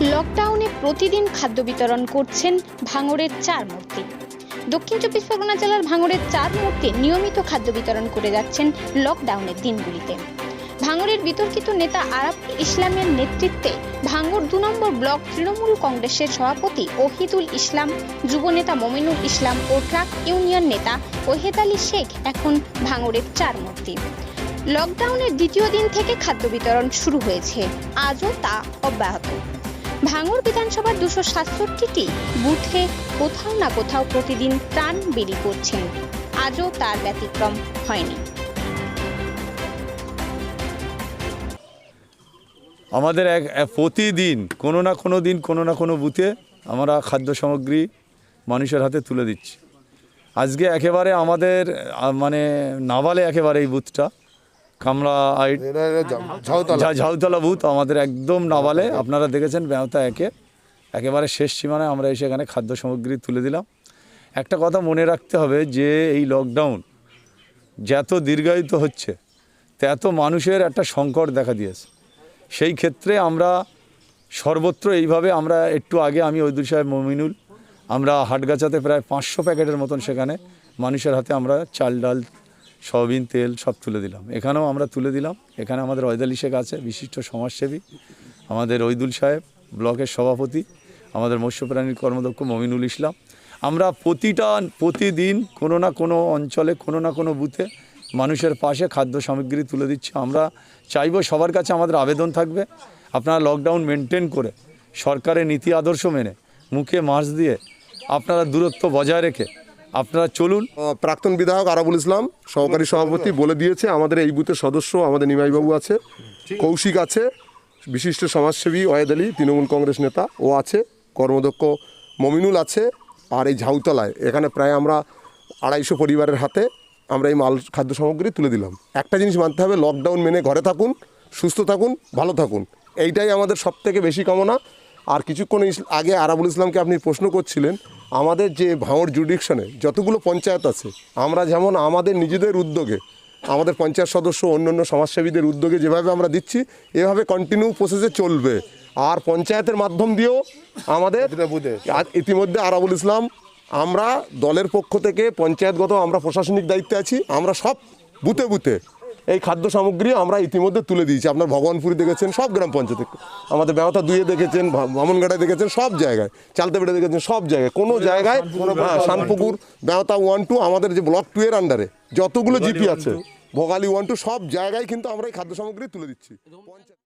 লকডাউনে প্রতিদিন খাদ্য বিতরণ করছেন ভাঙড়ের চার মূর্তি। দক্ষিণ চব্বিশ পরগনা জেলার ভাঙড়ের চার মূর্তি নিয়মিত খাদ্য বিতরণ করে যাচ্ছেন লকডাউনের দিনগুলিতে। ভাঙড়ের বিতর্কিত নেতা আরাফ ইসলামের নেতৃত্বে ভাঙড় দু নম্বর ব্লক তৃণমূল কংগ্রেসের সভাপতি ওহিদুল ইসলাম যুবনেতা মমিনুল ইসলাম ও ট্রাক ইউনিয়ন নেতা ওহেদ আলী শেখ এখন ভাঙড়ের চার মূর্তি। লকডাউনের দ্বিতীয় দিন থেকে খাদ্য বিতরণ শুরু হয়েছে। আজও তা অব্যাহত। ভাঙড় বিধানসভার দুশো সাতষট্টিটি বুথে কোথাও না কোথাও প্রতিদিন প্রাণ বিলি করছেন। আজও তার ব্যতিক্রম হয়নি। আমাদের এক- প্রতিদিন, কোনো না কোনো দিন, কোনো না কোনো বুথে আমরা খাদ্য সামগ্রী মানুষের হাতে তুলে দিচ্ছি। আজকে একেবারে আমাদের মানে নাবালে একেবারে এই বুথটা। কামরা আই- এটা এটা ঝাউতলা। বুথ আমাদের একদম নাবালে। আপনারা দেখেছেন ব্যবতা একে। একেবারে শেষ সীমানায় আমরা এসে এখানে খাদ্য সামগ্রী তুলে দিলাম। একটা কথা মনে রাখতে হবে যে এই লকডাউন যত দীর্ঘায়িত হচ্ছে তত মানুষের একটা সংকট দেখা দিয়েছে। সেই ক্ষেত্রে আমরা সর্বত্র এইভাবে আমরা একটু আগে আমি ঐদুল সাহেব মমিনুল আমরা হাটগাছাতে প্রায় পাঁচশো প্যাকেটের মতন সেখানে মানুষের হাতে আমরা চাল ডাল সয়াবিন, তেল সব তুলে দিলাম। এখানেও আমরা তুলে দিলাম। এখানে আমাদের ঐদালি শেখ আছে, বিশিষ্ট সমাজসেবী। আমাদের ঐদুল সাহেব, ব্লকের সভাপতি। আমাদের মৎস্যপ্রাণীর কর্মদক্ষ মমিনুল ইসলাম। আমরা প্রতিটা, প্রতিদিন কোনো না কোনো অঞ্চলে, কোনো না কোনো বুথে মানুষের পাশে খাদ্য সামগ্রী তুলে দিচ্ছি। আমরা চাইব সবার কাছে আমাদের আবেদন থাকবে। আপনারা লকডাউন মেনটেন করে, সরকারের নীতি আদর্শ মেনে, মুখে মাস্ক দিয়ে আপনারা দূরত্ব বজায় রেখে আপনারা চলুন। প্রাক্তন বিধায়ক আরাবুল ইসলাম সহকারী সভাপতি বলে দিয়েছে আমাদের এই বুথের সদস্য আমাদের নিমাইবাবু আছে কৌশিক আছে বিশিষ্ট সমাজসেবী ওয়েদ আলী তৃণমূল কংগ্রেস নেতা ও আছে কর্মদক্ষ মমিনুল আছে আর এই ঝাউতলায়। এখানে প্রায় আমরা আড়াইশো পরিবারের হাতে আমরা এই মাল খাদ্য সামগ্রী তুলে দিলাম। একটা জিনিস মানতে হবে লকডাউন মেনে ঘরে থাকুন সুস্থ থাকুন ভালো থাকুন। এইটাই আমাদের সব থেকে বেশি কামনা। আর কিছুক্ষণ আগে আরাবুল ইসলামকে আপনি প্রশ্ন করছিলেন আমাদের যে ভাঙড় জুডিকশনে যতগুলো পঞ্চায়েত আছে আমরা যেমন আমাদের নিজেদের উদ্যোগে আমাদের পঞ্চায়েত সদস্য অন্য অন্য সমাজসেবীদের উদ্যোগে যেভাবে আমরা দিচ্ছি এভাবে কন্টিনিউ প্রসেসে চলবে। আর পঞ্চায়েতের মাধ্যম দিয়েও আমাদের ইতিমধ্যে আরাবুল ইসলাম আমরা দলের পক্ষ থেকে পঞ্চায়েতগত আমরা প্রশাসনিক দায়িত্বে আছি আমরা সব বুথে বুথে এই খাদ্য সামগ্রী আমরা ইতিমধ্যে তুলে দিয়েছি। আপনার ভগবানপুরী দেখেছেন সব গ্রাম পঞ্চায়েতে। আমাদের ব্যবতা দুয়ে দেখেছেন ভা- দেখেছেন সব জায়গায়। চালতেপেটে দেখেছেন সব জায়গায়। কোনো জায়গায় হ্যাঁ শানপুকুর ব্যবতা ওয়ান টু আমাদের যে ব্লক টু এর আন্ডারে যতগুলো জিপি আছে ভোগালী ওয়ান টু সব জায়গায় কিন্তু আমরা এই খাদ্য সামগ্রী তুলে দিচ্ছি।